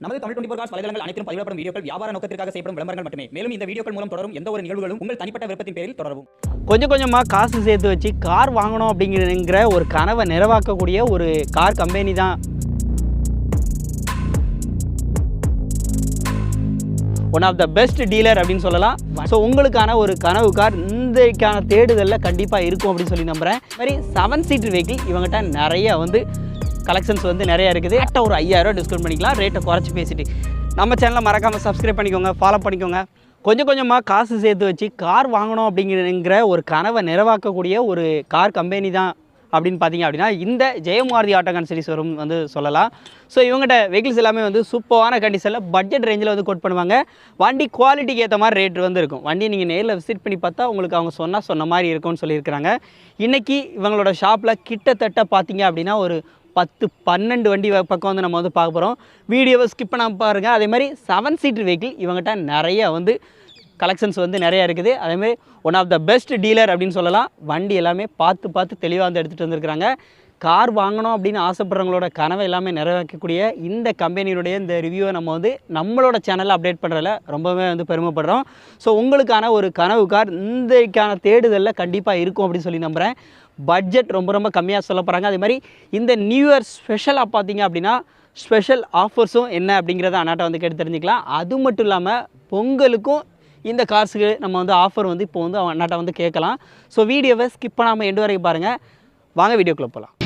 நமது Tamil twenty cos வலைதளங்கள் அனைத்தும் பதிவிடப்படும் வீடியோக்கள் வியாபார நோக்கத்திற்காக செய்யப்படும் விளம்பரங்கள் மட்டுமே. மேலும் இந்த வீடியோக்கள் மூலம் தொடரும் எந்த ஒரு நிகழ்வுகளும் உங்கள் தனிப்பட்ட விருப்பத்தின் பேரில் தொடரும் கொஞ்சம் கொஞ்சமாக காசு சேர்த்து வச்சு கார் வாங்கணும் அப்படிங்கிற ஒரு கனவை நிறைவாக்கக்கூடிய ஒரு கார் கம்பெனி தான். One of the best dealer அப்படின்னு சொல்லலாம். ஸோ உங்களுக்கான ஒரு கனவு கார் இன்றைக்கான தேடுதலில் கண்டிப்பாக இருக்கும் அப்படின்னு சொல்லி நம்புகிறேன் இது மாதிரி செவன் சீட்டர் வெஹிக்கிள் இவங்ககிட்ட நிறைய வந்து கலெக்ஷன்ஸ் வந்து நிறைய இருக்குது. கரெக்டாக ஒரு ஐயாயிரம் டிஸ்கவுண்ட் பண்ணிக்கலாம். ரேட்டை குறைச்சி பேசிட்டு. நம்ம சேனலை மறக்காமல் சப்ஸ்கிரைப் பண்ணிக்கோங்க ஃபாலோ பண்ணிக்கோங்க. கொஞ்சம் கொஞ்சமாக காசு சேர்த்து வச்சு கார் வாங்கணும் அப்படிங்கிற ஒரு கனவை நிறைவாக்கக்கூடிய ஒரு கார் கம்பெனி தான் அப்படின்னு பார்த்தீங்க அப்படின்னா இந்த ஜெயமாரதி ஆட்டோ கன்சரிஸ் வரும் வந்து சொல்லலாம். ஸோ இவங்ககிட்ட வெஹிக்கிள்ஸ் எல்லாமே வந்து சூப்பரான கண்டிஷனில் பட்ஜெட் ரேஞ்சில் வந்து கோட் பண்ணுவாங்க. வண்டி குவாலிட்டிக்கு ஏற்ற மாதிரி ரேட் வந்து இருக்கும். வண்டி நீங்கள் நேரில் விசிட் பண்ணி பார்த்தா உங்களுக்கு அவங்க சொன்னால் சொன்ன மாதிரி இருக்கும்னு சொல்லியிருக்கிறாங்க. இன்றைக்கி இவங்களோட ஷாப்பில் கிட்டத்தட்ட பார்த்தீங்க அப்படின்னா ஒரு பத்து பன்னெண்டு வண்டி வ- பக்கம் வந்து நம்ம வந்து பார்க்க போகிறோம் வீடியோவை ஸ்கிப் பண்ணாமல் பாருங்கள் அதே மாதிரி செவன் சீட்டர் வெஹிக்கிள் இவங்ககிட்ட நிறைய வந்து கலெக்ஷன்ஸ் வந்து நிறையா இருக்குது. அதேமாதிரி one of the best dealer அப்படின்னு சொல்லலாம். வண்டி எல்லாமே பார்த்து பார்த்து தெளிவாக வந்து எடுத்துகிட்டு வந்திருக்கிறாங்க. கார் வாங்கணும் அப்படின்னு ஆசைப்படுறவங்களோட கனவை எல்லாமே நிறைவேற்றக்கூடிய இந்த கம்பெனியுடைய இந்த ரிவ்யூவை நம்ம வந்து நம்மளோட சேனலில் அப்டேட் பண்ணுறதுல ரொம்பவே வந்து பெருமைப்படுறோம். ஸோ உங்களுக்கான ஒரு கனவு கார் இன்றைக்கான தேடுதலில் கண்டிப்பாக இருக்கும் அப்படின்னு சொல்லி நம்புகிறேன் பட்ஜெட் ரொம்ப ரொம்ப கம்மியாக சொல்ல போகிறாங்க அதே மாதிரி இந்த நியூ இயர் ஸ்பெஷலாக பார்த்தீங்க அப்படின்னா ஸ்பெஷல் ஆஃபர்ஸும் என்ன அப்படிங்கிறத அண்ணாட்ட வந்து கேட்டு தெரிஞ்சுக்கலாம். அது மட்டும் இல்லாமல் பொங்கலுக்கும் இந்த கார்ஸுக்கு நம்ம வந்து ஆஃபர் வந்து இப்போ வந்து அண்ணாட்ட வந்து கேட்கலாம். ஸோ வீடியோவை ஸ்கிப் பண்ணாமல் எண்டு வரைக்கும் பாருங்கள் வாங்க வீடியோக்குள்ளே போகலாம்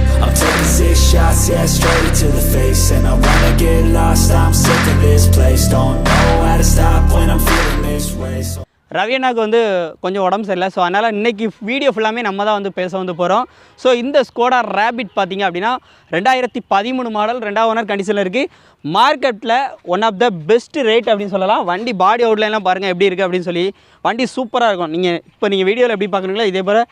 I'm taking six shots, yeah, straight to the face. And I wanna get lost, I'm sick of this place. Don't know how to stop when I'm feeling this way so. ரவியண்ணாக்கு வந்து கொஞ்சம் உடம்பு சரியில்லை so அதனால் இன்றைக்கி video ஃபுல்லாமே நம்ம தான் வந்து பேச வந்து போகிறோம் ஸோ இந்த ஸ்கோடா ரேபிட் பார்த்தீங்க அப்படின்னா ரெண்டாயிரத்தி பதிமூணு மாடல் ரெண்டாவது ஓனர் கண்டிஷனில் இருக்குது மார்க்கெட்டில் one of the best rate அப்படின்னு சொல்லலாம். வண்டி பாடி அவுட்லைன்லாம் பாருங்கள் எப்படி இருக்குது அப்படின்னு சொல்லி. வண்டி சூப்பராக இருக்கும். நீங்கள் இப்போ நீங்கள் வீடியோவில் எப்படி பார்க்குறீங்களோ இதே போல்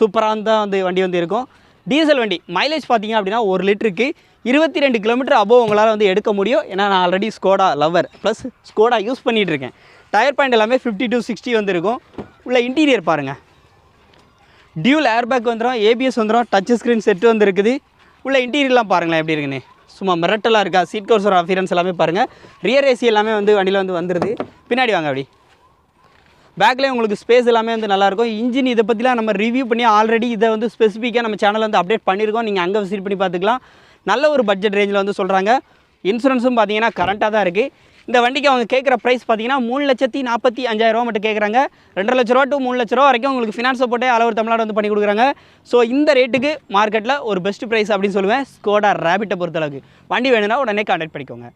சூப்பராக தான் வந்து வண்டி வந்து இருக்கும். டீசல் வண்டி மைலேஜ் பார்த்தீங்க அப்படின்னா ஒரு லிட்டருக்கு இருபத்தி ரெண்டு கிலோமீட்டர் அபோவ் உங்களால் வந்து எடுக்க முடியும். ஏன்னா நான் already Skoda lover plus Skoda use பண்ணிகிட்டு இருக்கேன். டயர் பாயிண்ட் எல்லாமே ஃபிஃப்டி டு சிக்ஸ்டி வந்துருக்கும். உள்ள இன்டீரியர் பாருங்கள் டியூல் ஏர்பேக் வந்துடும் ஏபிஎஸ் வந்துடும் டச் ஸ்க்ரீன் செட்டு வந்துருக்குது. உள்ள இன்டீரியர்லாம் பாருங்களேன் எப்படி இருக்குன்னு. சும்மா மிரட்டலாக இருக்கா? சீட் கோர்ஸோட அஃபியரன்ஸ் எல்லாமே பாருங்கள் ரியர் ஏசி எல்லாமே வந்து வண்டியில் வந்து வந்துடுது பின்னாடி வாங்க அப்படி. பேக்லேயே உங்களுக்கு ஸ்பேஸ் எல்லாமே வந்து நல்லாயிருக்கும். இன்ஜின் இதை பற்றிலாம் நம்ம ரிவ்யூ பண்ணி ஆல்ரெடி இதை வந்து ஸ்பெசிஃபிக்காக நம்ம சேனலில் வந்து அப்டேட் பண்ணியிருக்கோம். நீங்கள் அங்கே விசிட் பண்ணி பார்த்துக்கலாம். நல்ல ஒரு பட்ஜெட் ரேஞ்சில் வந்து சொல்கிறாங்க இன்சூரன்ஸும் பார்த்தீங்கன்னா கரண்ட்டாக தான் இருக்குது இந்த வண்டிக்கு அவங்க கேட்குற ப்ரைஸ் பார்த்தீங்கன்னா மூணு லட்சத்தி நாற்பத்தி அஞ்சாயிரம் மட்டும் கேட்குறாங்க. ரெண்டரை லட்ச ரூபா டு மூணு லட்ச ரூபா வரைக்கும் உங்களுக்கு ஃபினான்ஸை போட்டு அளவு தமிழ்நாடு வந்து பண்ணி கொடுக்குறாங்க. ஸோ இந்த ரேட்டுக்கு மார்க்கெட்டில் ஒரு பெஸ்ட் ப்ரைஸ் அப்படின்னு சொல்லுவேன். ஸ்கோடா ரேபிட்டை பொறுத்தளவுக்கு. வண்டி வேணும்னா உடனே கான்டாக்ட் பண்ணிக்கோங்க.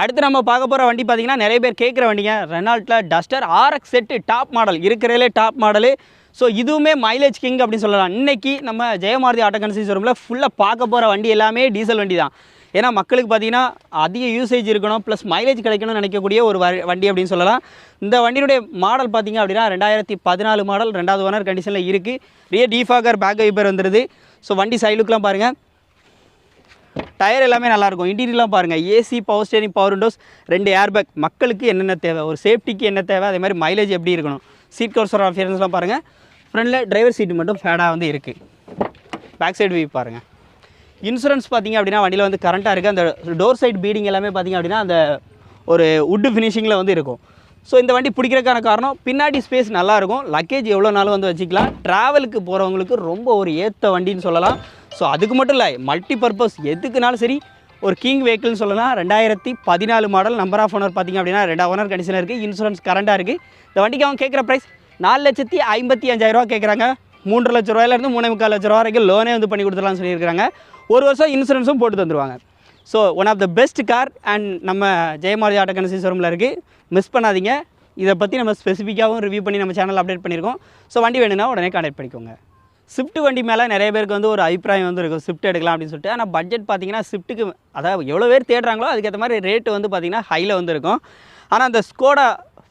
அடுத்து நம்ம பார்க்க போகிற வண்டி பார்த்தீங்கன்னா நிறைய பேர் கேட்குற வண்டிங்க. ரெனால்ட்டில் Duster RX set top model இருக்கிறதுலே டாப் மாடலு ஸோ இதுவுமே மைலேஜ் கிங் அப்படின்னு சொல்லலாம். இன்றைக்கி நம்ம ஜெயமாரதி ஆட்டோ கன்சல்ஸ் ரூமில் ஃபுல்லாக பார்க்க போகிற வண்டி எல்லாமே டீசல் வண்டி தான். ஏன்னா மக்களுக்கு பார்த்தீங்கன்னா அதிக யூசேஜ் இருக்கணும் ப்ளஸ் மைலேஜ் கிடைக்கணும்னு நினைக்கக்கூடிய ஒரு வண்டி அப்படின்னு சொல்லலாம். இந்த வண்டியினுடைய மாடல் பார்த்தீங்க அப்படின்னா ரெண்டாயிரத்தி பதினாலு மாடல் ரெண்டாவது ஓனர் கண்டிஷனில் இருக்குது ரியர் டீஃபாகர் பேக் வைப்பர் வந்துடுது ஸோ வண்டி சைலுக்கெலாம் பாருங்கள் டயர் எல்லாமே நல்லாயிருக்கும். இன்டீரியர்லாம் பாருங்கள் AC power steering power windows ரெண்டு ஏர்பேக் மக்களுக்கு என்னென்ன தேவை? ஒரு சேஃப்டிக்கு என்ன தேவை? அதே மாதிரி மைலேஜ் எப்படி இருக்கணும்? சீட் கவர்ஸோட அஃபியரன்ஸ்லாம் பாருங்கள் ஃப்ரண்டில் டிரைவர் சீட்டு மட்டும் ஃபேடாக வந்து இருக்குது பேக் சைடு வியூ பாருங்கள் இன்சூரன்ஸ் பார்த்தீங்க அப்படின்னா வண்டியில் வந்து கரண்ட்டாக இருக்குது அந்த டோர் சைட் பீடிங் எல்லாமே பார்த்தீங்க அப்படின்னா அந்த ஒரு உட்டு ஃபினிஷிங்கில் வந்து இருக்கும். ஸோ இந்த வண்டி பிடிக்கிறதுக்கான காரணம் பின்னாடி ஸ்பேஸ் நல்லாயிருக்கும். லக்கேஜ் எவ்வளோ நாளும் வந்து வச்சுக்கலாம். ட்ராவலுக்கு போகிறவங்களுக்கு ரொம்ப ஒரு ஏற்ற வண்டின்னு சொல்லலாம். ஸோ அதுக்கு மட்டும் இல்லை மல்டி பர்பஸ் எதுக்குனாலும் சரி ஒரு கிங் வெஹிக்கிள்னு சொல்லலாம். ரெண்டாயிரத்தி பதினாலு மாடல் நம்பர் ஆஃப் ஓனர் பார்த்தீங்க அப்படின்னா ரெண்டு ஓனர் கண்டிஷனில் இருக்குது இன்சூரன்ஸ் கரண்டாக இருக்குது இந்த வண்டிக்கு அவங்க கேட்குற ப்ரைஸ் நாலு லட்சத்தி ஐம்பத்தி அஞ்சாயிரரூவா கேட்குறாங்க. மூன்று லட்ச ரூபாயிலேருந்து மூணே முக்கால் லட்ச ரூபா வரைக்கும் லோனே வந்து பண்ணி கொடுத்துடலாம்னு சொல்லியிருக்காங்க ஒரு வருஷம் இன்சூரன்ஸும் போட்டு தந்துருவாங்க. So one of the best car and நம்ம ஜெயமாரி ஆட்டோ கன்சி ஷோரூமில் இருக்குது மிஸ் பண்ணாதீங்க. இதை பற்றி நம்ம ஸ்பெசிஃபிக்காகவும் ரிவ்யூ பண்ணி நம்ம சேனல் அப்டேட் பண்ணியிருக்கோம். ஸோ வண்டி வேணும்னா உடனே கான்டாக்ட் பண்ணிக்கோங்க. ஸ்விஃப்ட் வண்டி மேலே நிறைய பேருக்கு வந்து ஒரு அபிப்பிராயம் வந்து இருக்கும். ஸ்விஃப்ட் எடுக்கலாம் அப்படின்னு சொல்லிட்டு. ஆனால் பட்ஜெட் பார்த்தீங்கன்னா ஸ்விஃப்ட்டுக்கு அதாவது எவ்வளோ பேர் தேடுறாங்களோ அதுக்கேற்ற மாதிரி ரேட்டு வந்து பார்த்திங்கன்னா ஹையில் வந்து இருக்கும். ஆனால் அந்த ஸ்கோடா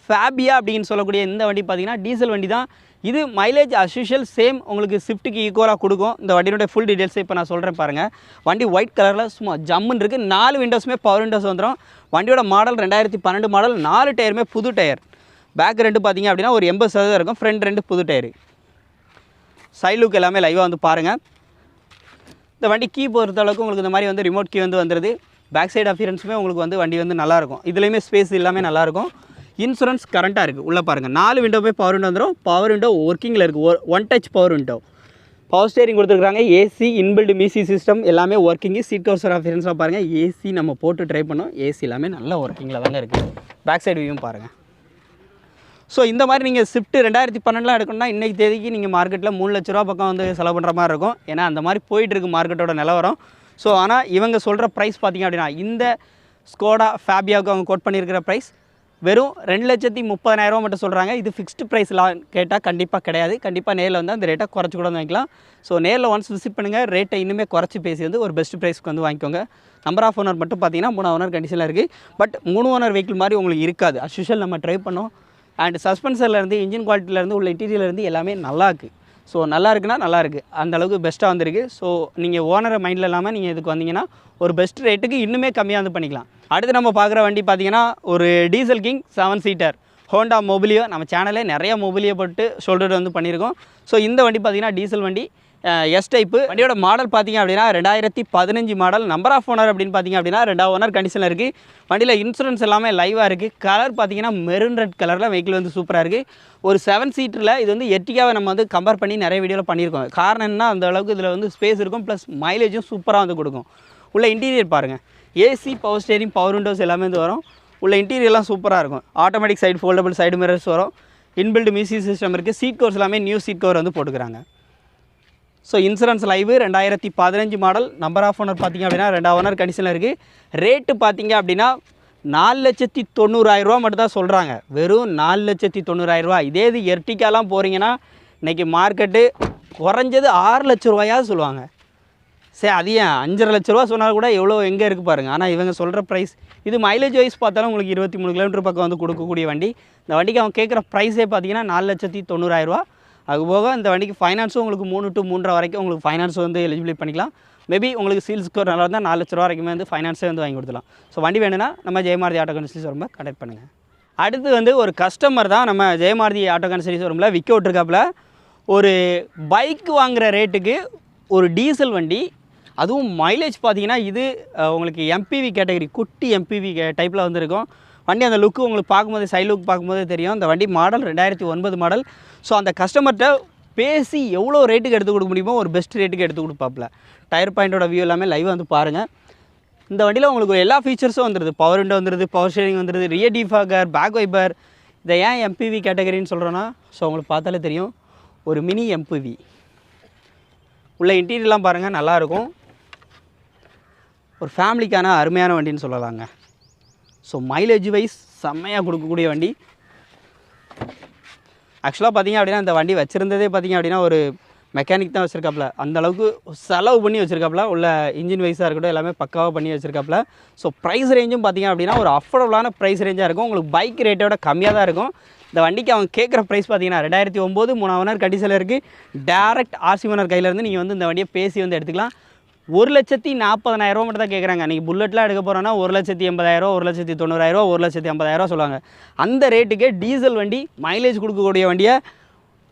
ஃபேபியா அப்படின்னு சொல்லக்கூடிய இந்த வண்டி பார்த்தீங்கன்னா டீசல் வண்டி தான். இது மைலேஜ் அஸ்யூஷுவல் சேம் உங்களுக்கு ஸ்விஃப்ட்டுக்கு ஈக்குவலாக கொடுக்கும். இந்த வண்டியினுடைய ஃபுல் டீடைல்ஸ் இப்போ நான் சொல்கிறேன் பாருங்கள் வண்டி ஒயிட் கலரில் சும்மா ஜம்முன்னு இருக்குது நாலு விண்டோஸுமே பவர் விண்டோஸ் வந்துடும் வண்டியோட மாடல் ரெண்டாயிரத்தி பன்னெண்டு மாடல் நாலு டயருமே புது டயர் பேக் ரெண்டு பார்த்தீங்க அப்படின்னா ஒரு எண்பது சதவீதம் இருக்கும். ஃப்ரண்ட் ரெண்டு புது டயரு சைட் லுக் எல்லாமே லைவாக வந்து பாருங்கள் இந்த வண்டி கீ பொறுத்த அளவுக்கு உங்களுக்கு இந்த மாதிரி வந்து ரிமோட் கீ வந்து வந்துடுது பேக் சைடு அஃபியரன்ஸுமே உங்களுக்கு வந்து வண்டி வந்து நல்லாயிருக்கும் இதுலேயுமே ஸ்பேஸ் எல்லாமே நல்லாயிருக்கும் இன்சூரன்ஸ் கரண்ட்டாக இருக்குது உள்ளே பாருங்கள் நாலு விண்டோ போய் பவர் விண்டோ வந்துடும் பவர் விண்டோ ஒர்க்கிங்கில் இருக்குது one touch power window power steering கொடுத்துருக்காங்க ஏசி இன்பில்டு மிசி சிஸ்டம் எல்லாமே ஒர்க்கிங்கு சீட் கவர்சர் அஃபியரன்ஸ்லாம் பாருங்கள் ஏசி நம்ம போட்டு ட்ரை பண்ணோம். ஏசி எல்லாமே நல்ல ஒர்க்கிங்கில் தாங்க இருக்குது பேக் சைடு வியூவும் பாருங்கள் ஸோ இந்த மாதிரி நீங்கள் ஸ்விஃப்ட் ரெண்டாயிரத்தி பன்னெண்டுலாம் எடுக்கணும்னா இன்றைக்கி தேதிக்கு நீங்கள் மார்க்கெட்டில் மூணு லட்ச ரூபா பக்கம் வந்து செலவு பண்ணுற மாதிரி இருக்கும். ஏன்னா அந்த மாதிரி போயிட்டுருக்கு மார்க்கெட்டோட நிலவரம் ஸோ ஆனால் இவங்க சொல்கிற ப்ரைஸ் பார்த்தீங்க அப்படின்னா இந்த ஸ்கோடா ஃபேபியாவுக்கு அவங்க கோட் பண்ணியிருக்கிற ப்ரைஸ் வெறும் ரெண்டு லட்சத்தி முப்பதாயிரரூவா மட்டும் சொல்கிறாங்க இது ஃபிக்ஸ்டு ப்ரைஸ்லாம் கேட்டால் கண்டிப்பாக கிடையாது. கண்டிப்பாக நேரில் வந்து அந்த ரேட்டை குறைச்சி கூட வந்து வாங்கிக்கலாம். ஸோ நேரில் ஒன்ஸ் விசிட் பண்ணுங்கள் ரேட்டை இன்னுமே குறைச்சி பேசி வந்து ஒரு பெஸ்ட் ப்ரைஸ்க்கு வந்து வாங்கிக்கோங்க. நம்பர் ஆஃப் ஓனர் மட்டும் பார்த்தீங்கன்னா மூணு ஓனர் கண்டிஷனில் இருக்குது பட் மூணு ஓனர் வெஹிக்கிள் மாதிரி உங்களுக்கு இருக்காது. அஸ்யூஷுவல் நம்ம ட்ரை பண்ணோம். அண்ட் சஸ்பென்சர்லேருந்து இன்ஜின் குவாலிட்டியிலேருந்து உள்ள இன்டீரியர்லேருந்து எல்லாமே நல்லா இருக்குது ஸோ நல்லா இருக்குன்னா நல்லா இருக்குது அந்த அளவுக்கு பெஸ்ட்டாக வந்திருக்கு. ஸோ நீங்கள் ஓனரை மைண்டில் இல்லாமல் நீங்கள் இதுக்கு வந்தீங்கன்னா ஒரு பெஸ்ட் ரேட்டுக்கு இன்னுமே கம்மியாக வந்து பண்ணிக்கலாம். அடுத்து நம்ம பார்க்குற வண்டி பார்த்தீங்கன்னா ஒரு diesel king seven seater Honda Mobilio நம்ம சேனலே நிறைய மொபிலியோ போட்டு ஷோல்டர் வந்து பண்ணியிருக்கோம். ஸோ இந்த வண்டி பார்த்தீங்கன்னா டீசல் வண்டி. எஸ் டைப்பு வண்டியோட மாடல் பார்த்தீங்க அப்படின்னா ரெண்டாயிரத்தி பதினஞ்சு மாடல் நம்பர் ஆஃப் ஓனர் அப்படின்னு பார்த்தீங்க அப்படின்னா ரெண்டாவது ஓனர் கண்டிஷனில் இருக்குது வண்டியில் இன்சூரன்ஸ் எல்லாமே லைவாக இருக்குது கலர் பார்த்தீங்கன்னா மெரூன் ரெட் கலரில் வெஹிக்கிள் வந்து சூப்பராக இருக்குது ஒரு செவன் சீட்டரில் இது வந்து எட்டிக்காவை நம்ம வந்து கம்பேர் பண்ணி நிறைய வீடியோவில் பண்ணியிருக்கோம். காரணம் என்ன அந்த அளவுக்கு இதில் வந்து ஸ்பேஸ் இருக்கும். ப்ளஸ் மைலேஜும் சூப்பராக வந்து கொடுக்கும். உள்ள இன்டீரியர் பாருங்கள் AC power steering power windows எல்லாமே வந்து வரும். உள்ள இன்டீரியர்லாம் சூப்பராக இருக்கும். Automatic side foldable side mirrors வரும். இன்பில்டு மியூசிக் சிஸ்டம் இருக்குது சீட் கவர்ஸ் எல்லாமே நியூ சீட் கவர் வந்து போட்டுக்கிறாங்க. ஸோ இன்சூரன்ஸ் லைவு ரெண்டாயிரத்தி பதினஞ்சு மாடல் நம்பர் ஆஃப் ஓனர் பார்த்தீங்க அப்படின்னா ரெண்டாவது ஓனர் கண்டிஷனில் இருக்குது ரேட்டு பார்த்தீங்க அப்படின்னா நாலு லட்சத்தி தொண்ணூறாயிரரூவா மட்டும் தான் சொல்கிறாங்க வெறும் நாலு லட்சத்தி தொண்ணூறாயிரரூவா இதே இது எர்டிக்காலாம் போகிறீங்கன்னா இன்றைக்கி மார்க்கெட்டு குறைஞ்சது ஆறு லட்ச ரூபாயாவது சொல்லுவாங்க. சரி அது ஏன்? அஞ்சரை லட்ச ரூபா சொன்னால் கூட எவ்வளோ எங்கே இருக்குது பாருங்கள் ஆனால் இவங்க சொல்கிற ப்ரைஸ் இது மைலேஜ் வைஸ் பார்த்தாலும் உங்களுக்கு இருபத்தி மூணு கிலோமீட்டர் பக்கம் வந்து கொடுக்கக்கூடிய வண்டி. இந்த வண்டிக்கு அவங்க கேட்குற ப்ரைஸே பார்த்தீங்கன்னா நாலு லட்சத்தி தொண்ணூறாயிரரூவா அது போக இந்த வண்டிக்கு ஃபைனான்ஸும் உங்களுக்கு மூணு டு மூன்றரை வரைக்கும் உங்களுக்கு ஃபைனான்ஸ் வந்து எலிஜிபிலிட்டி பண்ணிக்கலாம். மேபி உங்களுக்கு சீல் ஸ்கோர் நல்லா இருந்தால் நாலு லட்ச ரூபா வரைக்குமே வந்து ஃபைனான்ஸே வந்து வாங்கி கொடுத்துலாம் ஸோ வண்டி வேணும்னா நம்ம ஜெயமாரதி ஆட்டோ கன்சல்ஸ் ரொம்ப கண்டக்ட் பண்ணுங்கள் அடுத்து வந்து ஒரு கஸ்டமர் தான் நம்ம ஜெயமாரதி ஆட்டோ கன்சல்ஸ் ரூமில் விற்க விட்ருக்காப்புல ஒரு பைக் வாங்குகிற ரேட்டுக்கு ஒரு டீசல் வண்டி அதுவும் மைலேஜ் பார்த்தீங்கன்னா இது உங்களுக்கு எம்பிவி கேட்டகரி குட்டி எம்பிவி டைப்பில் வந்துருக்கும். வண்டி அந்த லுக்கு உங்களுக்கு பார்க்கும்போது சைட் லுக் பார்க்கும்போது தெரியும். அந்த வண்டி மாடல் ரெண்டாயிரத்தி ஒன்பது மாடல் ஸோ அந்த கஸ்டமர்கிட்ட பேசி எவ்வளோ ரேட்டுக்கு எடுத்து கொடுக்க முடியுமோ ஒரு பெஸ்ட் ரேட்டுக்கு எடுத்து கொடுப்பாப்ல டயர் பாயிண்டோட வியூ எல்லாமே லைவ் வந்து பாருங்கள் இந்த வண்டியில் உங்களுக்கு எல்லா ஃபீச்சர்ஸும் வந்துடுது பவர் விண்டோ வந்துடுது பவர் ஷேரிங் வந்துடுது ரியர் டிஃபாகர் பேக் வைப்பர் இதை ஏன் எம்பிவி கேட்டகரின்னு சொல்கிறோன்னா ஸோ உங்களுக்கு பார்த்தாலே தெரியும். ஒரு மினி எம்பிவி உள்ள இன்டீரியர்லாம் பாருங்கள் நல்லாயிருக்கும் ஒரு ஃபேமிலிக்கான அருமையான வண்டின்னு சொல்லலாங்க. ஸோ மைலேஜ் வைஸ் செம்மையாக கொடுக்கக்கூடிய வண்டி. ஆக்சுவலாக பார்த்தீங்க அப்படின்னா இந்த வண்டி வச்சுருந்ததே பார்த்தீங்க அப்படின்னா ஒரு மெக்கானிக் தான் வச்சுருக்காப்புல அந்த அளவுக்கு செலவு பண்ணி வச்சுருக்காப்புல உள்ள இன்ஜின் வைஸாக இருக்கட்டும் எல்லாமே பக்காவாக பண்ணி வச்சுருக்காப்புல ஸோ ப்ரைஸ் ரேஞ்சும் பார்த்தீங்க அப்படின்னா ஒரு அஃபோர்டபுளான ப்ரைஸ் ரேஞ்சாக இருக்கும். உங்களுக்கு பைக் ரேட்டோட கம்மியாக தான் இருக்கும். இந்த வண்டிக்கு அவங்க கேட்குற ப்ரைஸ் பார்த்தீங்கன்னா ரெண்டாயிரத்தி ஒம்பது மூணாவது ஓனர் கண்டிஷனில் இருக்குது டேரக்ட் ஆர்சி ஓனர் கையிலேருந்து நீங்கள் வந்து இந்த வண்டியை பேசி வந்து எடுத்துக்கலாம். ஒரு லட்சத்தி நாற்பதனாயிரரூவா மட்டும் தான் கேட்குறாங்க நீங்கள் புல்லெட்லாம் எடுக்க போகிறோன்னா ஒரு லட்சத்தி எண்பதாயிரம் ஒரு லட்சத்தி தொண்ணூறாயிரம் ஒரு லட்சத்தி ஐம்பதாயிரம் சொல்லுவாங்க. அந்த ரேட்டுக்கே டீசல் வண்டி மைலேஜ் கொடுக்கக்கூடிய வண்டியை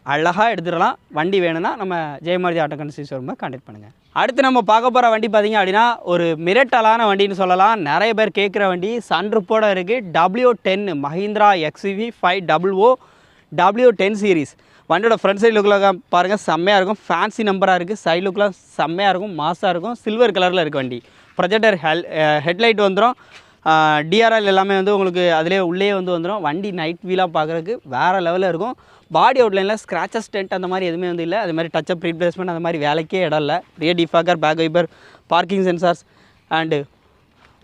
அழகாக எடுத்துடலாம். வண்டி வேணும்னா நம்ம ஜெயமாரதி ஆட்டோ கன்சி ஷோரூமை கான்டாக்ட் பண்ணுங்கள் அடுத்து நம்ம பார்க்க போகிற வண்டி பார்த்தீங்க அப்படின்னா ஒரு மிரட்டலான வண்டின்னு சொல்லலாம். நிறைய பேர் கேட்குற வண்டி சன்ரூப்போட இருக்குது W ten Mahindra XUV five double O W ten series வண்டியோட ஃப்ரண்ட் சைடு லுக்கில் பாருங்கள் செம்மையாக இருக்கும். ஃபேன்சி நம்பராக இருக்குது சைடு லுக்கெலாம் செம்மையாக இருக்கும். மாசாக இருக்கும். சில்வர் கலரில் இருக்குது வண்டி. ப்ரொஜெக்டர் ஹெல் ஹெட்லைட் வந்துடும் டிஆர்எல் எல்லாமே வந்து உங்களுக்கு அதிலே உள்ளே வந்து வந்துடும் வண்டி நைட் வீலாக பார்க்குறதுக்கு வேறு லெவலில் இருக்கும். பாடி அவுட்லைனில் ஸ்க்ராச்சஸ் டென்ட் அந்த மாதிரி எதுவுமே வந்து இல்லை. அது மாதிரி டச்சப் ரீப்ளேஸ்மெண்ட் அந்த மாதிரி வேலைக்கே இடம் இல்லை. Rear defogger back wiper parking sensors and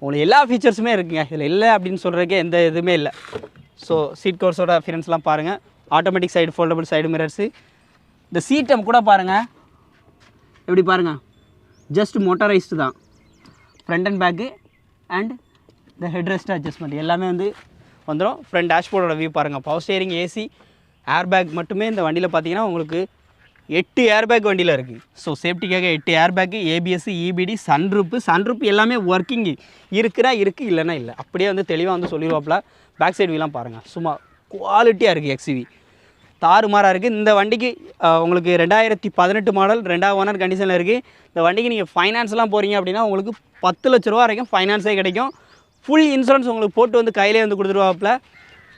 உங்களுக்கு எல்லா ஃபீச்சர்ஸுமே இருக்குங்க. இதில் இல்லை அப்படின்னு சொல்கிறதுக்கே எந்த இதுவுமே இல்லை. ஸோ சீட் கோர்ஸோட அஃபியரன்ஸ்லாம் பாருங்கள் automatic side foldable side mirrors இந்த சீட்டம் கூட பாருங்கள் எப்படி பாருங்கள் ஜஸ்ட் மோட்டரைஸ்டு தான். ஃப்ரண்ட் அண்ட் பேக்கு அண்ட் இந்த ஹெட் ரெஸ்ட் அட்ஜஸ்ட்மெண்ட் எல்லாமே வந்து வந்துடும் ஃப்ரண்ட் டேஷ்போர்டோட வியூ பாருங்கள் power steering AC air bag மட்டுமே இந்த வண்டியில் பார்த்தீங்கன்னா உங்களுக்கு எட்டு ஏர் பேக் வண்டியில் இருக்குது ஸோ சேஃப்டிக்காக எட்டு air bag ABS EBD sunroof sunroof எல்லாமே ஒர்க்கிங் இருக்குனா இருக்குது இல்லைன்னா இல்லை. அப்படியே வந்து தெளிவாக வந்து சொல்லிடுவாப்பில் பேக் சைடு வீலாம் பாருங்கள் சும்மா குவாலிட்டியாக இருக்குது எக்ஸிவி தாறுமாறாக இருக்குது இந்த வண்டிக்கு உங்களுக்கு ரெண்டாயிரத்தி பதினெட்டு மாடல் ரெண்டாவது ஓனர் கண்டிஷனில் இருக்குது இந்த வண்டிக்கு நீங்கள் ஃபைனான்ஸ்லாம் போகிறீங்க அப்படின்னா உங்களுக்கு பத்து லட்ச ரூபா வரைக்கும் ஃபைனான்ஸே கிடைக்கும். ஃபுல் இன்சூரன்ஸ் உங்களுக்கு போட்டு வந்து கையிலே வந்து கொடுத்துருவாப்புல.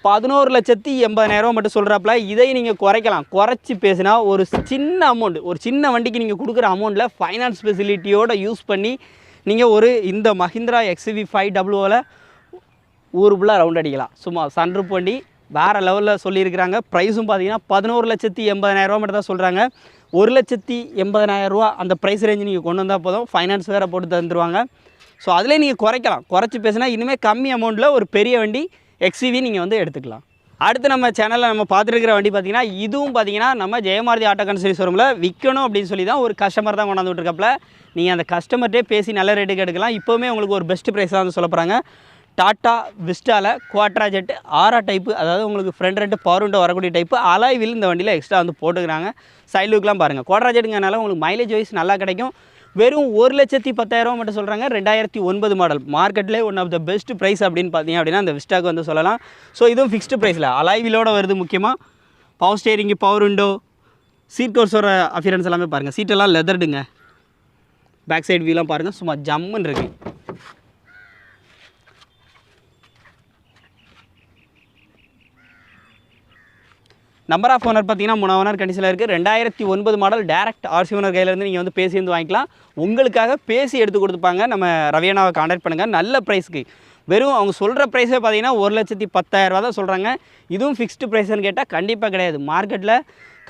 பதினோரு லட்சத்தி எண்பதாயிரம் மட்டும் சொல்கிறாப்புல இதை நீங்கள் குறைக்கலாம். குறைச்சி பேசினா ஒரு சின்ன அமௌண்ட் ஒரு சின்ன வண்டிக்கு நீங்கள் கொடுக்குற அமௌண்ட்டில் ஃபைனான்ஸ் ஃபெசிலிட்டியோடு யூஸ் பண்ணி நீங்கள் ஒரு இந்த மஹிந்திரா எக்ஸிவி ஃபைவ் டபுள்யூவில் ஊருக்குள்ளே ரவுண்ட் அடிக்கலாம். சும்மா சன்ரூப் வண்டி வேறு லெவலில் சொல்லியிருக்கிறாங்க. ப்ரைஸும் பார்த்தீங்கன்னா பதினோரு லட்சத்தி எண்பதாயிரரூவா மட்டும் தான் சொல்கிறாங்க ஒரு லட்சத்தி எண்பதாயிரரூவா அந்த ப்ரைஸ் ரேஞ்சு நீங்கள் கொண்டு வந்தால் போதும். ஃபைனான்ஸ் வேறு போட்டு தந்துருவாங்க. ஸோ அதிலே நீங்கள் குறைக்கலாம். குறைச்சி பேசினா இனிமேல் கம்மி அமௌண்ட்டில் ஒரு பெரிய வண்டி எக்ஸிவி நீங்கள் வந்து எடுத்துக்கலாம். அடுத்து நம்ம சேனலில் நம்ம பார்த்துருக்கிற வண்டி பார்த்தீங்கன்னா இதுவும் பார்த்தீங்கன்னா நம்ம ஜெயமாரதி ஆட்டோ கன்சரி ஷோரூமில் விற்கணும் அப்படின்னு சொல்லி தான் ஒரு கஸ்டமர் தான் கொண்டாந்து விட்டுருக்காப்புல. நீங்கள் அந்த கஸ்டமர்கிட்டே பேசி நல்ல ரேட்டுக்கு எடுக்கலாம். இப்போவுமே உங்களுக்கு ஒரு பெஸ்ட் ப்ரைஸ் தான் வந்து சொல்ல போகிறாங்க டாட்டா விஸ்டாவில் குவாட்ரா ஜெட் ஆரா டைப்பு அதாவது உங்களுக்கு ஃப்ரண்ட் ரெண்டு பவர் விண்டோ வரக்கூடிய டைப்பு அலாய்வில் இந்த வண்டியில் எக்ஸ்ட்ரா வந்து போட்டுக்கிறாங்க. சைடு லுக்லாம் பாருங்கள் குவாட்ரா ஜெட்டுங்கனால உங்களுக்கு மைலேஜ் வைஸ் நல்லா கிடைக்கும். வெறும் ஒரு லட்சத்தி பத்தாயிரம் மட்டும் சொல்கிறாங்க ரெண்டாயிரத்தி ஒன்பது model மார்க்கெட்லேயே one of the best price அப்படின்னு பார்த்தீங்க அப்படின்னா அந்த விஸ்டாக்கு வந்து சொல்லலாம். ஸோ இதுவும் ஃபிக்ஸ்டு ப்ரைஸில் அலாய்விலோட வருது முக்கியமாக power steering power window seat கோர்ஸோட appearance எல்லாமே பாருங்கள் சீட்டெல்லாம் லெதர்டுங்க பேக் சைடு வியூலாம் பாருங்கள் சும்மா ஜம்முன்னு இருக்குது நம்பர் ஆஃப் ஓனர் பார்த்தீங்கன்னா மூணு ஓனர் கண்டிஷனில் இருக்குது ரெண்டாயிரத்தி ஒன்பது மாடல் டேரக்ட் ஆர்சி ஓனர் கையிலேருந்து நீங்கள் வந்து பேசி வந்து வாங்கிக்கலாம். உங்களுக்காக பேசி எடுத்து கொடுத்துப்பாங்க. நம்ம ரவியானாவை காண்டாக்ட் பண்ணுங்கள் நல்ல ப்ரைஸ்க்கு வெறும் அவங்க சொல்கிற ப்ரைஸே பார்த்தீங்கன்னா ஒரு லட்சத்தி பத்தாயிரரூவா தான் சொல்கிறாங்க இதுவும் ஃபிக்ஸ்டு ப்ரைஸ்னு கேட்டால் கண்டிப்பாக கிடையாது. மார்க்கெட்டில்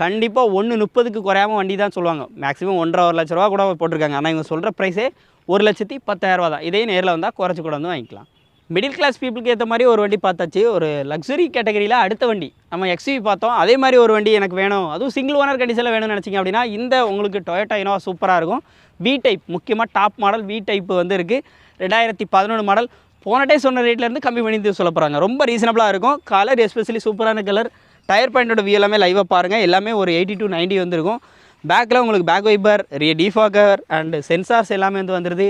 கண்டிப்பாக ஒன்று முப்பதுக்கு குறையாமல் வண்டி தான் சொல்லுவாங்க. மேக்ஸிமம் ஒன்றரை ஒரு லட்ச ரூபா கூட போட்டிருக்காங்க. ஆனால் இவங்க சொல்கிற ப்ரைஸே ஒரு லட்சத்தி பத்தாயிரரூவா தான். இதே நேரில் வந்தால் குறைச்சி கூட வந்து வாங்கிக்கலாம். மிடில் கிளாஸ் பீப்புளுக்கு ஏற்ற மாதிரி ஒரு வண்டி பார்த்தாச்சு. ஒரு லக்ஸுரி கேட்டகரியில் அடுத்த வண்டி. நம்ம எக்ஸ்வி பார்த்தோம். அதே மாதிரி ஒரு வண்டி எனக்கு வேணும். அதுவும் சிங்கிள் ஓனர் கண்டிஷனில் வேணும்னு நினச்சிங்க அப்படின்னா இந்த உங்களுக்கு டொயோட்டா இனோவா சூப்பராக இருக்கும். வி டைப் முக்கியமாக டாப் மாடல் வி டைப் வந்து இருக்குது ரெண்டாயிரத்தி பதினொன்று மாடல் போன டே சொன்ன ரேட்லேருந்து கம்மி பண்ணி சொல்ல போகிறாங்க ரொம்ப ரீசனபிளாக இருக்கும். கலர் எஸ்பெஷலி சூப்பரான கலர் டயர் பாயிண்டோட வியூ எல்லாமே லைவாக பாருங்கள் எல்லாமே ஒரு எயிட்டி டு 90 வந்துருக்கும். பேக்கில் உங்களுக்கு back wiper rear defogger and sensors எல்லாமே வந்து வந்துடுது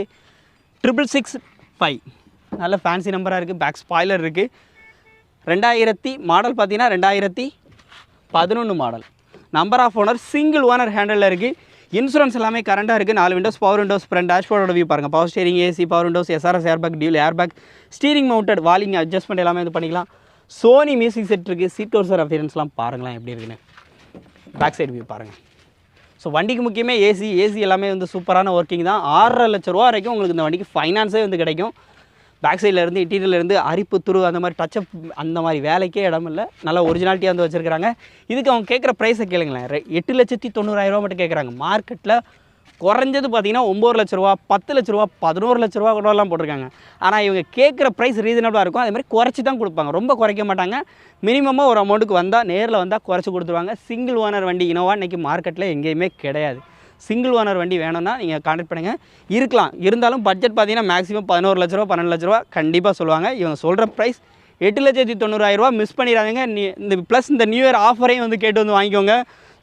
ட்ரிபிள் சிக்ஸ் ஃபைவ் நல்ல ஃபேன்சி நம்பராக இருக்குது பேக் ஸ்பாய்லர் இருக்குது ரெண்டாயிரத்தி மாடல் பார்த்தீங்கன்னா ரெண்டாயிரத்தி பதினொன்று model number of owner single owner ஹேண்டலில் இருக்குது இன்சூரன்ஸ் எல்லாமே கரண்டாக இருக்குது நாலு விண்டோஸ் பவர் விண்டோஸ் ஃப்ரண்ட் டேஷ்போர்டோட வியூ பாருங்கள் power steering AC power windows SRS airbag dual airbag steering mounted வாலிங் adjustment எல்லாமே இது பண்ணிக்கலாம். சோனி மியூசிக் செட் இருக்குது சீட் கவர்சர் அஃபியரன்ஸ்லாம் பாருங்களேன் எப்படி இருக்குன்னு. பேக் சைடு வியூ பாருங்கள் ஸோ வண்டிக்கு முக்கியமே ஏசி ஏசி எல்லாமே வந்து சூப்பரான ஒர்க்கிங் தான். ஆறரை லட்ச ரூபா வரைக்கும் உங்களுக்கு இந்த வண்டிக்கு ஃபைனான்ஸே வந்து கிடைக்கும். பேக் சைட்லேருந்து இன்டீரியர்லேருந்து அரிப்பு துரு அந்த மாதிரி டச்சப் அந்த மாதிரி வேலைக்கே இடம் இல்லை நல்லா ஒரிஜினாலிட்டியாக வந்து வச்சுருக்காங்க இதுக்கு அவங்க கேட்குற ப்ரைஸை கேளுங்களேன். ரெ- எட்டு லட்சத்தி தொண்ணூறாயிரரூவா மட்டும் கேட்குறாங்க. மார்க்கெட்டில் குறைஞ்சது பார்த்தீங்கன்னா ஒம்பது லட்ச ரூபா பத்து லட்ச ரூபா பதினோரு லட்ச ரூபா கூடலாம் போட்டிருக்காங்க. ஆனால் இவங்க கேட்குற ப்ரைஸ் ரீசனபிளாக இருக்கும். அதே மாதிரி குறைச்சி தான் கொடுப்பாங்க. ரொம்ப குறைக்க மாட்டாங்க. மினிமமாக ஒரு அமௌண்ட்டுக்கு வந்தால் நேரில் வந்தால் குறைச்சி கொடுத்துருவாங்க. சிங்கிள் ஓனர் வண்டி இனோவா இன்றைக்கி மார்க்கெட்டில் எங்கேயுமே கிடையாது. சிங்கிள் ஓனர் வண்டி வேணும்னா நீங்கள் கான்டாக்ட் பண்ணுங்கள் இருக்கலாம். இருந்தாலும் பட்ஜெட் பார்த்தீங்கன்னா மேக்ஸிமம் பதினோரு லட்ச ரூபா பன்னெண்டு லட்ச ரூபா கண்டிப்பாக சொல்லுவாங்க. இவங்க சொல்கிற ப்ரைஸ் எட்டு லட்சத்தி தொண்ணூறாயிரரூவா மிஸ் பண்ணிடாதீங்க. நீ இந்த ப்ளஸ் இந்த நியூ இயர் ஆஃபரையும் வந்து கேட்டு வந்து வாங்கிக்கோங்க.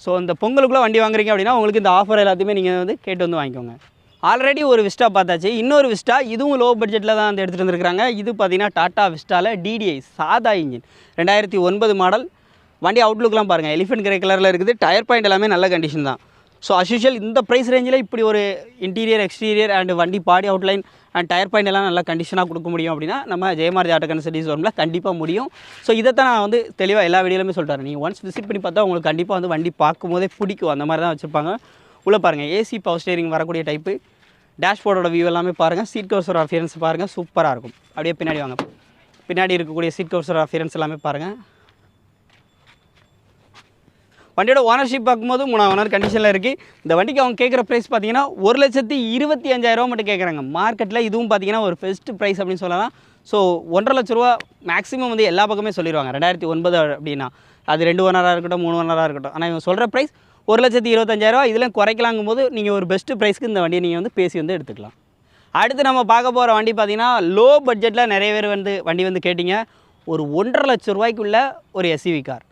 ஸோ இந்த பொங்கலுக்குள்ளே வண்டி வாங்குறீங்க அப்படின்னா உங்களுக்கு இந்த ஆஃபர் எல்லாத்தையுமே நீங்கள் வந்து கேட்டு வந்து வாங்கிக்கோங்க. ஆல்ரெடி ஒரு விஸ்டா பார்த்தாச்சு. இன்னொரு விஸ்டா இதுவும் லோ பட்ஜெட்டில் தான் வந்து எடுத்துகிட்டு வந்துருக்காங்க இது பார்த்தீங்கன்னா டாட்டா விஸ்டாவில் டிடிஐ சாதா இன்ஜின். ரெண்டாயிரத்தி ஒன்பது மாடல் வண்டி அவுட்லுக்லாம் பாருங்கள் எலிஃபென்ட் கிரே கலரில் இருக்குது. டயர் பாயிண்ட் எல்லாமே நல்ல கண்டிஷன் தான். ஸோ அஸ்யூஷுவல் இந்த ப்ரைஸ் ரேஞ்சில் இப்படி ஒரு இன்டீரியர் எக்ஸ்டீரியர் அண்ட் வண்டி body outline and tyre point எல்லாம் நல்லா கண்டிஷனாக கொடுக்க முடியும் அப்படின்னா நம்ம ஜெயமாரதி ஆட்டோ கன்சல்டி ஷோரூமில் கண்டிப்பாக முடியும். ஸோ இதை தான் நான் வந்து தெளிவாக எல்லா வீடியோலுமே சொல்லிட்டாரு நீங்கள் ஒன்ஸ் விசிட் பண்ணி பார்த்தா உங்களுக்கு கண்டிப்பாக வந்து வண்டி பார்க்கும்போதே பிடிக்கும். அந்த மாதிரி தான் வச்சுருப்பாங்க. உள்ளே பாருங்கள் ஏசி பவர் ஸ்டேரிங் வரக்கூடிய டைப்பு டேஷ்போர்டோட வியூ எல்லாமே பாருங்கள் சீட் கவர்ஸோட அஃபியரன்ஸ் பாருங்கள் சூப்பராக இருக்கும். அப்படியே பின்னாடி வாங்க. பின்னாடி இருக்கக்கூடிய சீட் கவர்ஸோட அஃபியரன்ஸ் எல்லாமே பாருங்கள் வண்டியோட ஓனர்ஷிப் பார்க்கும்போது மூணாவது ஓனர் கண்டிஷனில் இருக்குது இந்த வண்டிக்கு அவங்க கேட்குற ப்ரைஸ் பார்த்தீங்கன்னா ஒரு லட்சத்தி இருபத்தி அஞ்சாயிரரூவா மட்டும் கேட்குறாங்க. மார்க்கெட்டில் இதுவும் பார்த்தீங்கன்னா ஒரு பெஸ்ட் ப்ரைஸ் அப்படின்னு சொல்லலாம். ஸோ ஒன்றரை லட்ச ரூபா மேக்ஸிமம் வந்து எல்லா பக்கமே சொல்லிடுவாங்க. ரெண்டாயிரத்தி ஒன்பது அப்படின்னா. அது ரெண்டு ஓனராக இருக்கட்டும் மூணு ஓனராக இருக்கட்டும். ஆனால் இவங்க சொல்கிற ப்ரைஸ் ஒரு லட்சத்தி இருபத்தஞ்சாயிரரூவா இதில் குறைக்கலாங்கும் போது நீங்கள் ஒரு பெஸ்ட்டு ப்ரைஸ்க்கு இந்த வண்டியை நீங்கள் வந்து பேசி வந்து எடுத்துக்கலாம். அடுத்து நம்ம பார்க்க போகிற வண்டி பார்த்தீங்கன்னா லோ பட்ஜெட்டில் நிறைய பேர் வந்து வண்டி வந்து கேட்டிங்க. ஒரு ஒன்றரை லட்சம் ரூபாய்க்குள்ள ஒரு எஸ்யூவி கார்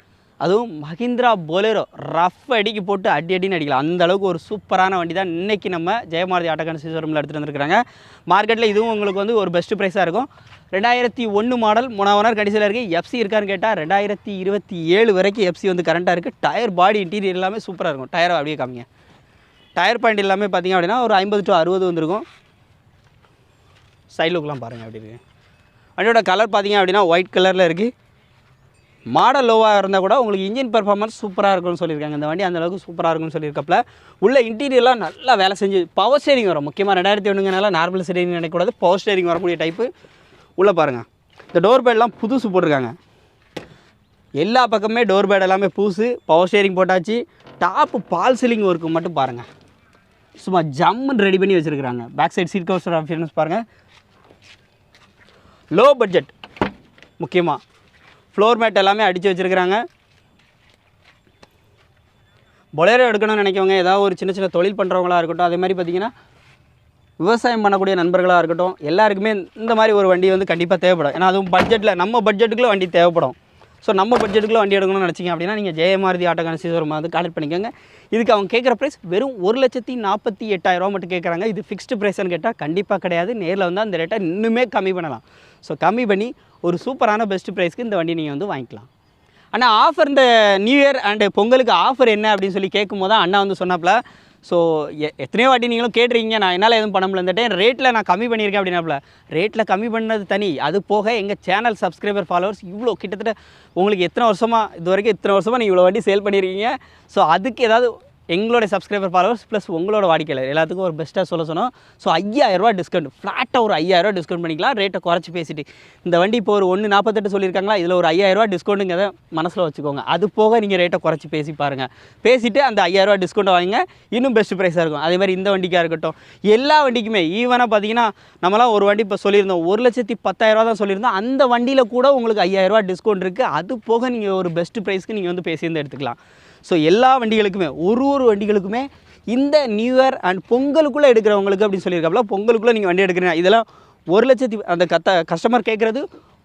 அதுவும் மஹிந்திரா பொலேரோ ரஃப் அடிக்கு போட்டு அடி அடின்னு அடிக்கலாம். அந்த அளவுக்கு ஒரு சூப்பரான வண்டி தான் இன்றைக்கி நம்ம ஜெயமாரதி ஆட்டோகான ஷோரூமில் எடுத்துகிட்டு வந்துருக்காங்க மார்க்கெட்டில் இதுவும் உங்களுக்கு வந்து ஒரு பெஸ்ட் ப்ரைஸாக இருக்கும். ரெண்டாயிரத்தி ஒன்று மாடல் மூணாவது கடைசியில் கண்டிஷனில் இருக்குது எஃப்சி இருக்கான்னு கேட்டால் ரெண்டாயிரத்தி இருபத்தி ஏழு வரைக்கும் எஃப்சி வந்து கரண்ட்டாக இருக்குது டயர் பாடி இன்டீரியர் எல்லாமே சூப்பராக இருக்கும். டயரை அப்படியே காமிங்க. டயர் பாயிண்ட் எல்லாமே பார்த்தீங்க அப்படின்னா ஒரு ஐம்பது டு அறுபது வந்திருக்கும். சைட் லுக்லாம் பாருங்கள் அப்படி இருக்குது வண்டியோட கலர் பார்த்தீங்க அப்படின்னா ஒயிட் கலரில் இருக்குது மாடல் லோவாக இருந்தால் கூட உங்களுக்கு இன்ஜின் பெர்ஃபார்மன்ஸ் சூப்பராக இருக்கும்னு சொல்லியிருக்காங்க. இந்த வண்டி அந்த அளவுக்கு சூப்பராக இருக்கும்னு சொல்லியிருக்கப்பல உள்ள இன்டீரியர்லாம் நல்லா வேலை செஞ்சு பவர் ஸ்டேரிங் வரும். முக்கியமாக ரெண்டாயிரத்தி ஒன்றுங்கனால நார்மல் ஸ்டேரிங் நினைக்கூடாது பவர் ஸ்டேரிங் வரக்கூடிய டைப்பு உள்ளே பாருங்கள் இந்த டோர் பேட்லாம் புதுசு போட்டிருக்காங்க. எல்லா பக்கமே டோர் பேட் எல்லாமே புதுசு பவர் ஸ்டேரிங் போட்டாச்சு. டாப்பு பால் சீலிங் ஒர்க்கு மட்டும் பாருங்கள் சும்மா ஜம்முன்னு ரெடி பண்ணி வச்சுருக்குறாங்க. Back side seat covers options பாருங்கள் லோ பட்ஜெட் முக்கியமாக ஃப்ளோர் மேட் எல்லாமே அடித்து வச்சுருக்கிறாங்க. பொலேரோ எடுக்கணும்னு நினைக்கவங்க ஏதாவது ஒரு சின்ன சின்ன தொழில் பண்ணுறவங்களா இருக்கட்டும் அதே மாதிரி பார்த்தீங்கன்னா விவசாயம் பண்ணக்கூடிய நண்பர்களாக இருக்கட்டும் எல்லாருக்குமே இந்த மாதிரி ஒரு வண்டி வந்து கண்டிப்பாக தேவைப்படும். ஏன்னா அதுவும் பட்ஜெட்டில் நம்ம பட்ஜெட்டுக்குள்ள வண்டி தேவைப்படும். ஸோ நம்ம பட்ஜெட்டுக்குள்ள வண்டி எடுக்கணும்னு நினச்சிங்க அப்படின்னா நீங்கள் ஜெயமாரதி ஆட்டோ கன்சியூரம் வந்து கான்டெக்ட் பண்ணிக்கோங்க. இதுக்கு அவங்க கேட்குற ப்ரைஸ் வெறும் ஒரு லட்சத்தி நாற்பத்தி எட்டாயிரரூவா மட்டும் கேட்குறாங்க இது ஃபிக்ஸ்டு ப்ரைஸ்னு கேட்டால் கண்டிப்பாக கிடையாது. நேரில் வந்து அந்த ரேட்டை இன்னுமே கம்மி பண்ணலாம். ஸோ கம்மி பண்ணி ஒரு சூப்பரான பெஸ்ட் ப்ரைஸ்க்கு இந்த வண்டி நீங்கள் வந்து வாங்கிக்கலாம். ஆனால் ஆஃபர் இந்த நியூ இயர் அண்டு பொங்கலுக்கு ஆஃபர் என்ன அப்படின்னு சொல்லி கேட்கும்போது தான் அண்ணா வந்து சொன்னாப்புல ஸோ எத்தனையோ வாட்டி நீங்களும் கேட்டிருக்கீங்க நான் என்னால் எதுவும் பண்ண முடியல. இந்த டைம் ரேட்டில் நான் கம்மி பண்ணியிருக்கேன் அப்படின்னாப்புல. ரேட்டில் கம்மி பண்ணது தனி. அது போக எங்கள் சேனல் சப்ஸ்கிரைபர் ஃபாலோவர்ஸ் இவ்வளோ கிட்டத்தட்ட உங்களுக்கு எத்தனை வருஷமாக இது வரைக்கும் இத்தனை வருஷமாக நீங்கள் இவ்வளோ வாட்டி சேல் பண்ணியிருக்கீங்க. ஸோ அதுக்கு ஏதாவது எங்களோட சப்ஸ்கிரைபர் ஃபாலோவர்ஸ் ப்ளஸ் உங்களோட வாடிக்கையாளர் எல்லாத்துக்கும் ஒரு பெஸ்ட்டாக சொல்ல சொன்னோம் ஸோ ஐயாயிரரூவா டிஸ்கவுண்ட் ஃப்ளாட்டாக ஒரு ஐயாயிரரூவா டிஸ்கவுண்ட் பண்ணிக்கலாம். ரேட்டை குறைச்சி பேசிட்டு. இந்த வண்டி இப்போ ஒரு ஒன்று நாற்பத்தெட்டு சொல்லியிருக்காங்களா? இதில் ஒரு ஐயாயிரரூவா டிஸ்கவுண்ட்டுங்கிறத மனசில் வச்சுக்கோங்க. அது போக நீங்கள் ரேட்டை குறைச்சி பேசி பாருங்கள் பேசிவிட்டு அந்த ஐயாயிரரூவா டிஸ்கவுண்ட் வாங்க இன்னும் பெஸ்ட் ப்ரைஸாக இருக்கும். அதே மாதிரி இந்த வண்டிக்காக இருக்கட்டும். எல்லா வண்டிக்குமே ஈவனாக பார்த்தீங்கன்னா நம்மளாம் ஒரு வண்டி இப்போ சொல்லியிருந்தோம். ஒரு லட்சத்தி பத்தாயிரரூவா தான் சொல்லியிருந்தோம். அந்த வண்டியில் கூட உங்களுக்கு ஐயாயிரரூவா டிஸ்கவுண்ட் இருக்குது அது போக நீங்கள் ஒரு பெஸ்ட் ப்ரைஸ்க்கு நீங்கள் வந்து பேசியிருந்து எடுத்துக்கலாம். ஸோ எல்லா வண்டிகளுக்குமே ஒரு ஒரு வண்டிகளுக்குமே இந்த நியூ இயர் அண்ட் பொங்கலுக்குள்ளே எடுக்கிறவங்களுக்கு அப்படின்னு சொல்லியிருக்காப்புல பொங்கலுக்குள்ளே நீங்கள் வண்டி எடுக்கிறீங்க. இதெல்லாம் ஒரு லட்சத்தி அந்த கத்த கஸ்டமர் கேட்குறது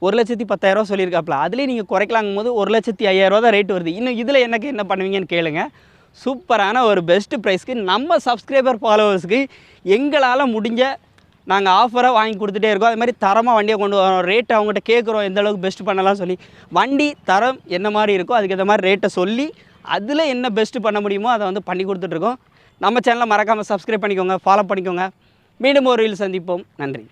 ஒரு லட்சத்தி பத்தாயிரரூவா சொல்லியிருக்காப்புல. அதுலேயே நீங்கள் குறைக்கலாங்கும் போது ஒரு லட்சத்தி ஐயாயிரரூவா தான் ரேட் வருது. இன்னும் இதில் எனக்கு என்ன பண்ணுவீங்கன்னு கேளுங்க. சூப்பரான ஒரு பெஸ்ட்டு ப்ரைஸ்க்கு நம்ம சப்ஸ்கிரைபர் ஃபாலோவர்ஸ்க்கு எங்களால் முடிஞ்ச நாங்கள் ஆஃபராக வாங்கி கொடுத்துட்டே இருக்கோம். அது மாதிரி தரமாக வண்டியை கொண்டு வரோம். ரேட் அவங்ககிட்ட கேட்குறோம். எந்த அளவுக்கு பெஸ்ட் பண்ணலாம் சொல்லி. வண்டி தரம் என்ன மாதிரி இருக்கோ அதுக்கேற்ற மாதிரி ரேட்டை சொல்லி அதில் என்ன பெஸ்ட்டு பண்ண முடியுமோ அதை வந்து பண்ணி கொடுத்துட்ருக்கோம். நம்ம சேனலை மறக்காமல் சப்ஸ்கிரைப் பண்ணிக்கோங்க ஃபாலோ பண்ணிக்கோங்க. மீண்டும் ஒரு ரீல் சந்திப்போம். நன்றி.